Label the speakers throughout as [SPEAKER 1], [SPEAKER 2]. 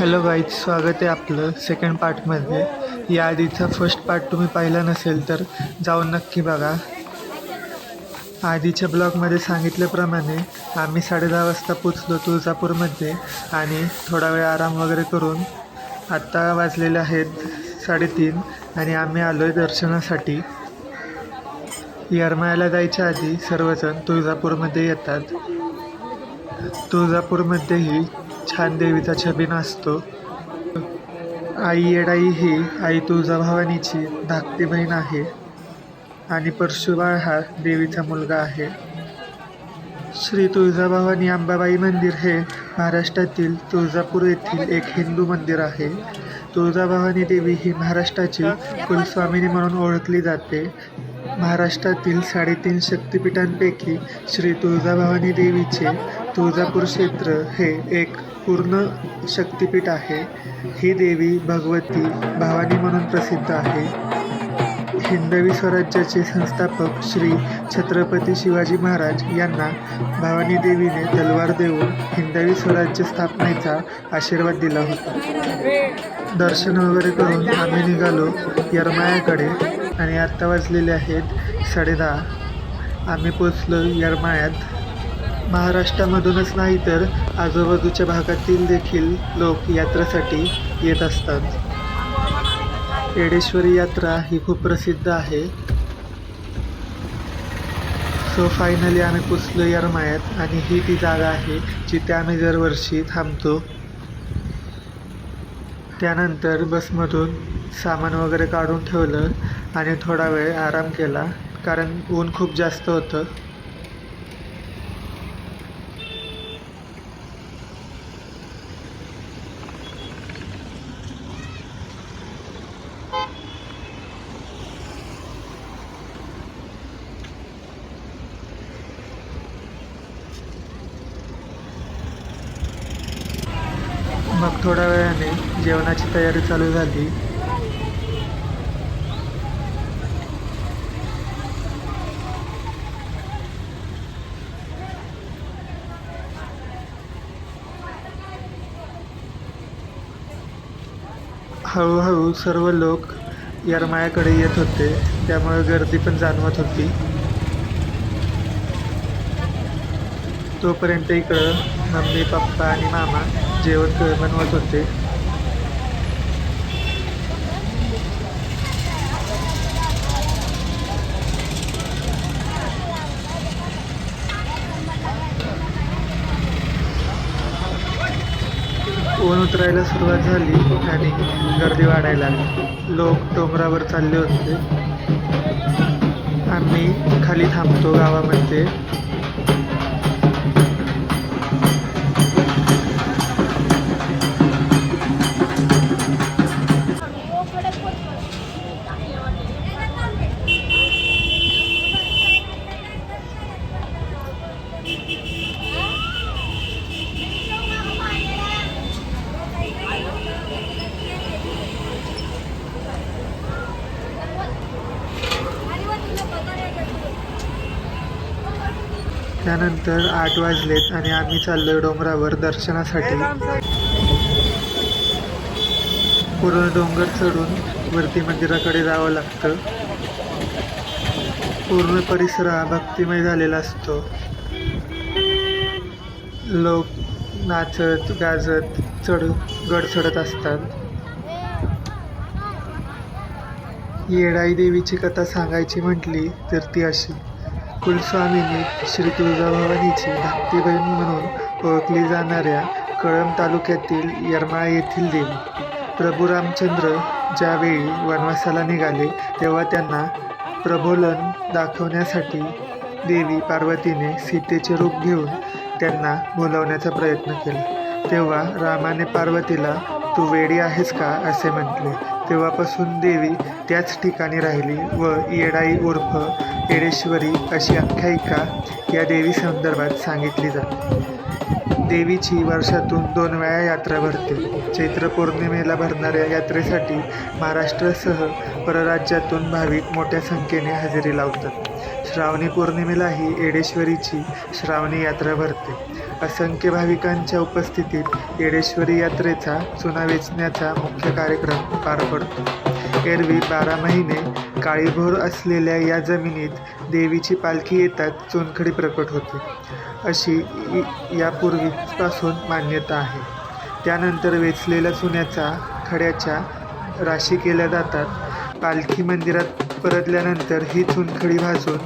[SPEAKER 1] Hello guys स्वागत आहे आपलं सेकंड पार्टमध्ये या आधीचा फर्स्ट पार्ट तुम्ही पाहिला नसेल तर जाऊन नक्की बघा. आधीच्या ब्लॉगमध्ये सांगितल्याप्रमाणे आम्ही साडेदहा वाजता पोचलो तुळजापूरमध्ये आणि थोडा वेळ आराम वगैरे करून आत्ता वाजलेले आहेत साडेतीन आणि आम्ही आलो आहे दर्शनासाठी. यरमाळ्याला जायच्या आधी सर्वजण तुळजापूरमध्ये येतात. तुळजापूरमध्येही छान देवीचा छबीन असतो आई येडाई ही आई तुळजाभवानीची धाकटी बहीण आहे. आणि परशुबाळ हा देवीचा मुलगा आहे. श्री तुळजाभवानी अंबाबाई मंदिर हे महाराष्ट्रातील तुळजापूर येथील एक हिंदू मंदिर आहे. तुळजाभवानी देवी ही महाराष्ट्राची कुलस्वामिनी म्हणून ओळखली जाते. महाराष्ट्रातील साडेतीन शक्तिपीठांपैकी श्री तुळजाभवानी देवीचे तुळजापूर क्षेत्र हे एक पूर्ण शक्तिपीठ आहे. ही देवी भगवती भवानी म्हणून प्रसिद्ध आहे. हिंदवी स्वराज्याचे संस्थापक श्री छत्रपती शिवाजी महाराज यांना भवानी देवीने तलवार देऊन हिंदवी स्वराज्य स्थापनेचा आशीर्वाद दिला होता. दर्शन वगैरे करून आम्ही निघालो यरमाळ्याकडे आणि आत्ता वाजलेले आहेत साडेदहा आम्ही पोचलो यरमाळ्यात. महाराष्ट्रामधूनच नाही तर आजूबाजूच्या भागातील देखील लोक यात्रेसाठी येत असतात. येडेश्वरी यात्रा ही खूप प्रसिद्ध आहे. सो फायनली आम्ही पुसलो येरमाळ्यात आणि ही ती जागा आहे जिथे आम्ही दरवर्षी थांबतो. त्यानंतर बसमधून सामान वगैरे काढून ठेवलं आणि थोडा वेळ आराम केला कारण ऊन खूप जास्त होतं. मग थोड्या वेळाने जेवणाची तयारी चालू झाली. हळूहळू सर्व लोक यरमायाकडे येत होते. त्यामुळे गर्दी पण जाणवत होती. तोपर्यंत इकडं मम्मी पप्पा आणि मामा जेवण बनवत होते. ऊन उतरायला सुरुवात झाली आणि गर्दी वाढायला लागली. लोक डोंगरावर चालले होते. आम्ही खाली थांबतो गावामध्ये. त्यानंतर आठ वाजलेत आणि आम्ही चाललोय डोंगरावर दर्शनासाठी. पूर्ण डोंगर चढून वरती मंदिराकडे जावं लागतं. पूर्ण परिसर हा भक्तिमय झालेला असतो. लोक नाचत गाजत चढ गड चढत असतात. येडाई देवीची कथा सांगायची म्हटली तर ती अशी. कुलस्वामिनी श्री तुळजाभवानीची धाकटी बहीण म्हणून ओळखली जाणाऱ्या कळंब तालुक्यातील यरमाळा येथील देवी. प्रभू रामचंद्र ज्यावेळी वनवासाला निघाले तेव्हा त्यांना प्रबोलन दाखवण्यासाठी देवी पार्वतीने सीतेचे रूप घेऊन त्यांना बोलावण्याचा प्रयत्न केला. तेव्हा रामाने पार्वतीला तू वेडी आहेस का? असे म्हटले. तेव्हापासून देवी त्याच ठिकाणी राहिली व येडाई उर्फ येडेश्वरी अशी आख्यायिका या देवी संदर्भात सांगितली जाते. देवीची वर्षातून दोन वेळा यात्रा भरते. चैत्र पौर्णिमेला भरणाऱ्या यात्रेसाठी महाराष्ट्रासह परराज्यातून भाविक मोठ्या संख्येने हजेरी लावतात. श्रावणी पौर्णिमेलाही येडेश्वरीची श्रावणी यात्रा भरते. असंख्य भाविकांच्या उपस्थितीत येडेश्वरी यात्रेचा चुना वेचण्याचा मुख्य कार्यक्रम पार पडतो. एरवी बारा महिने काळीभोर असलेल्या या जमिनीत देवीची पालखी येतात चुनखडी प्रकट होते. अशी यापूर्वीपासून मान्यता आहे. त्यानंतर वेचलेल्या चुन्याचा खड्याच्या राशी केल्या जातात. पालखी मंदिरात परतल्यानंतर ही चुनखडी भाजून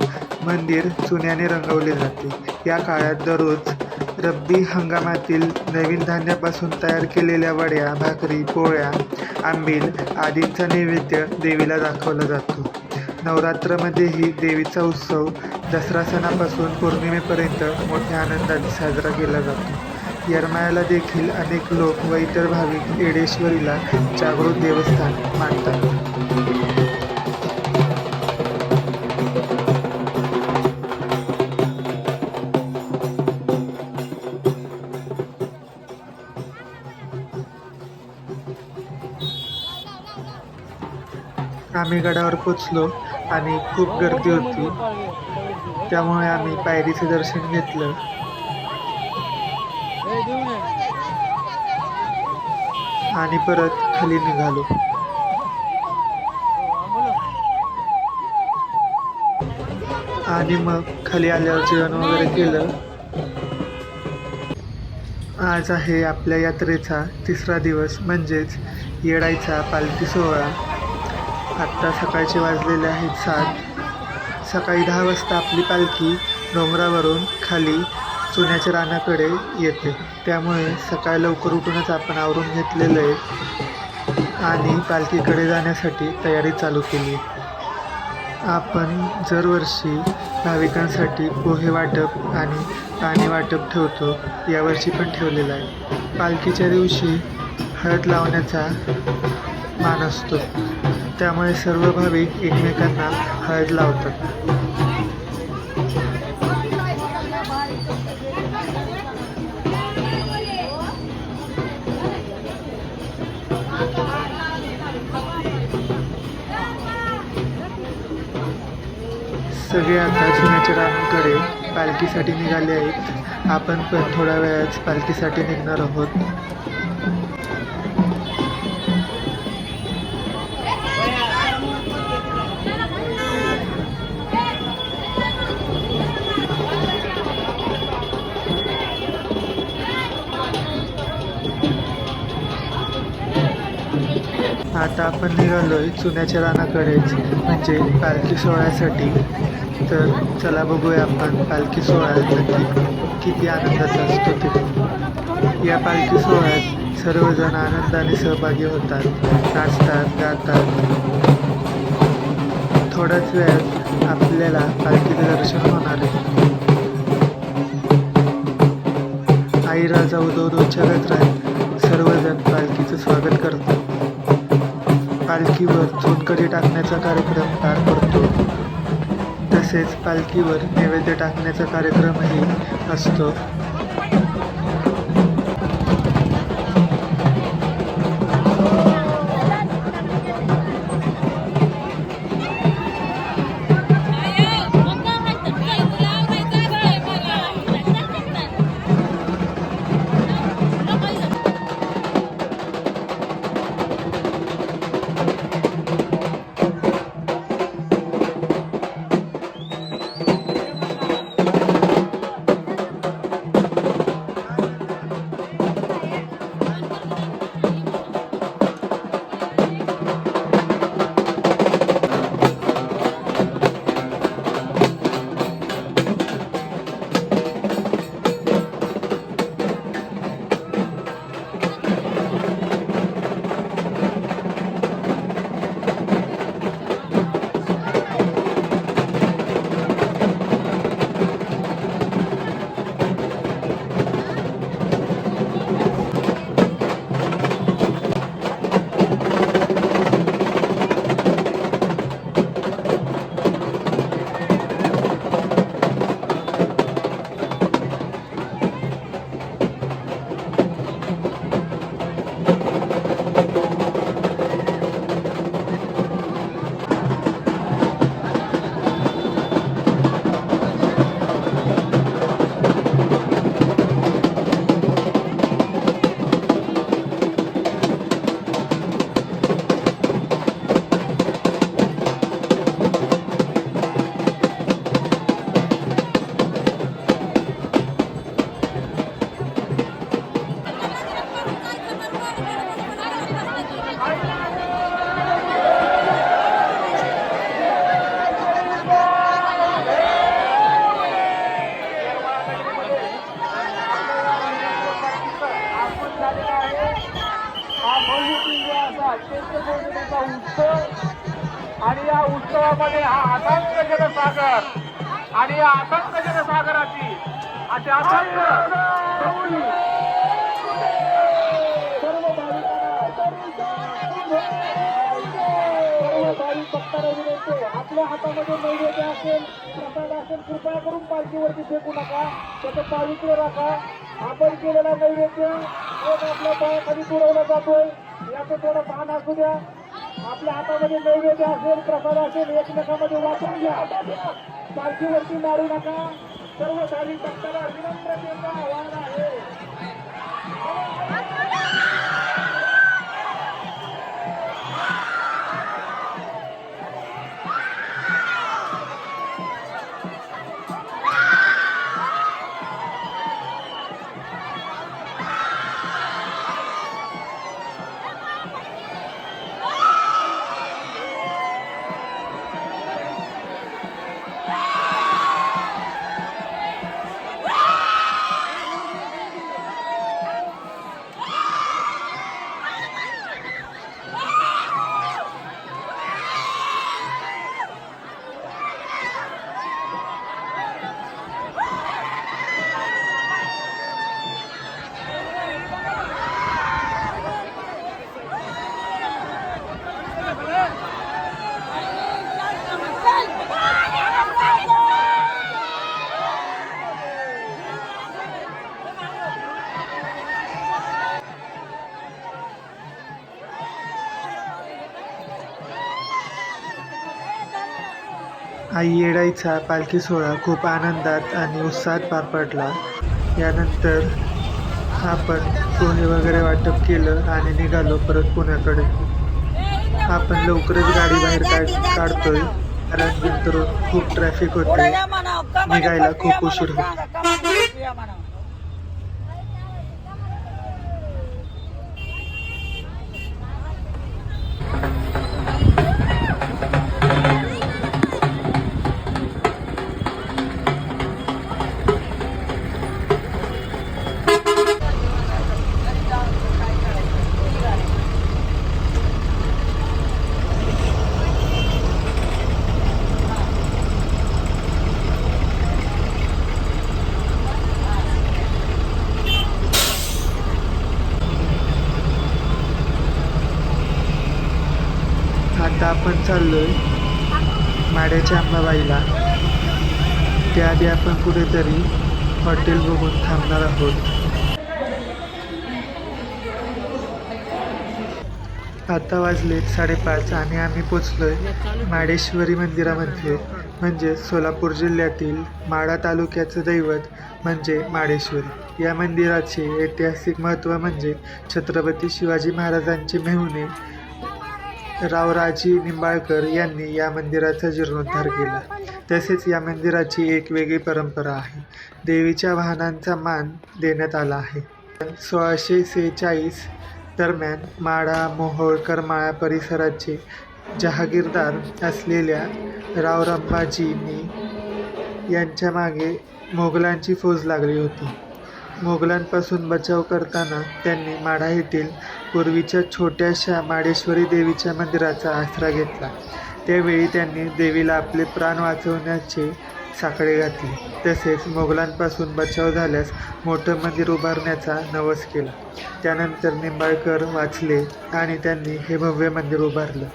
[SPEAKER 1] मंदिर चुन्याने रंगवले जाते. या काळात दररोज रब्बी हंगामातील नवीन धान्यापासून तयार केलेल्या वड्या भाकरी पोळ्या आंबील आदींचा नैवेद्य देवीला दाखवला जातो. नवरात्रमध्येही देवीचा उत्सव दसरा सणापासून पौर्णिमेपर्यंत मोठ्या आनंदाने साजरा केला जातो. यरमाळ्याला देखील अनेक लोक व इतर भाविक येडेश्वरीला जागृत देवस्थान मानतात. आम्ही गडावर पोचलो आणि खूप गर्दी होती. त्यामुळे आम्ही पायरीचं दर्शन घेतलं. आणि परत खाली निघालो. आणि मग खाली आल्यावर जेवण वगैरे केलं. आज आहे आपल्या यात्रेचा तिसरा दिवस म्हणजेच येडाईचा पालखी सोहळा. आत्ता सकाळचे वाजलेले आहेत सात. सकाळी दहा वाजता आपली पालखी डोंगरावरून खाली चुन्याच्या रानाकडे येते. त्यामुळे सकाळी लवकर उठूनच आपण आवरून घेतलेलं आहे आणि पालखीकडे जाण्यासाठी तयारी चालू केली आपण दरवर्षी भाविकांसाठी पोहे वाटप आणि पाणी वाटप ठेवतो यावर्षी पण ठेवलेलं आहे. पालखीच्या दिवशी हळद लावण्याचा मान असतो. त्यामुळे सर्व भाविक एकमेकांना हळद लावतात. सगळे आता जुन्याच्या रानाकडे पालखीसाठी निघाले आहेत. आपण पण थोड्या वेळात पालखीसाठी निघणार आहोत. आता आपण निघालो आहे चुन्याच्या रानाकडेच म्हणजे पालखी सोहळ्यासाठी. तर चला बघूया आपण पालखी सोहळ्यासाठी किती आनंदाचा असतो ते. या पालखी सोहळ्यात सर्वजण आनंदाने सहभागी होतात नाचतात गातात. थोड्याच वेळात आपल्याला पालखीचं दर्शन होणार आहे. आई राजा उदो उदोच्या गजरात सर्वजण पालखीचं स्वागत करतात. पालखीवर चुनकडी टाकण्याचा कार्यक्रम पार पडतो. तसेच पालखीवर नैवेद्य टाकण्याचा कार्यक्रमही असतो.
[SPEAKER 2] आपल्या हातामध्ये नैवेद्य असेल प्रसाद असेल कृपया करून पालखीवरती फेकू नका त्याचं पावित्र्य राखा आपण केलेला नैवेद्य एक आपल्या पायाखाली पुरवला जातोय याचं थोडं भान असू द्या आपल्या हातामध्ये नैवेद्य असेल प्रसाद असेल एकमेकामध्ये वाचून घ्या पालखीवरती मारू नका. सर्व भाविक भक्तांना विनम्रतेचा आव्हान आहे
[SPEAKER 1] येडाईचा पालखी सोहळा खूप आनंदात आणि उत्साहात पार पडला. यानंतर आपण पोहे वगैरे वाटप केलं आणि निघालो परत पुण्याकडे. आपण लवकरच गाडी बाहेर काढ काढतोय. कारण नंतर खूप ट्रॅफिक होते. निघायला खूप उशीर होतो. आता आपण चाललोय माड्याच्या अंबाबाईला. त्याआधी आपण कुठेतरी हॉटेल बघून थांबणार आहोत. आता वाजलेत साडेपाच आणि आम्ही पोचलोय माडेश्वरी मंदिरामध्ये म्हणजे सोलापूर जिल्ह्यातील माडा तालुक्याचं दैवत म्हणजे माडेश्वरी. या मंदिराचे ऐतिहासिक महत्त्व म्हणजे छत्रपती शिवाजी महाराजांचे मेहुणे रावराजी निंबाळकर यांनी या मंदिराचा जीर्णोद्धार केला. तसेच या मंदिराची एक वेगळी परंपरा आहे. देवीच्या वाहनांचा मान देण्यात आला आहे. सोळाशे सेहेचाळीस दरम्यान माळा मोहोळ करमाळा परिसराचे जहागीरदार असलेल्या रावरांबाजींनी यांच्या मागे मोगलांची फौज लागली होती. मोगलांपासून बचाव करताना त्यांनी माढा येथील पूर्वीच्या छोट्याशा माडेश्वरी देवीच्या मंदिराचा आसरा घेतला. त्यावेळी त्यांनी देवीला आपले प्राण वाचवण्याचे साकडे घातले. तसेच मोगलांपासून बचाव झाल्यास मोठं मंदिर उभारण्याचा नवस केला. त्यानंतर निंबाळकर वाचले आणि त्यांनी हे भव्य मंदिर उभारलं.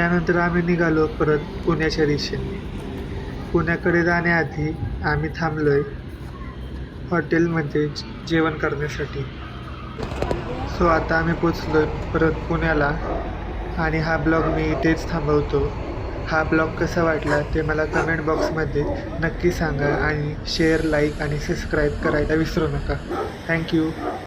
[SPEAKER 1] त्यानंतर आम्ही निघालो परत पुण्याच्या दिशेने. पुण्याकडे जाण्याआधी आम्ही थांबलो आहे हॉटेलमध्ये जेवण करण्यासाठी. सो आता आम्ही पोचलो आहे परत पुण्याला आणि हा ब्लॉग मी इथेच थांबवतो. हा ब्लॉग कसा वाटला ते मला कमेंट बॉक्समध्ये नक्की सांगा आणि शेअर लाईक आणि सबस्क्राईब करायला विसरू नका. थँक्यू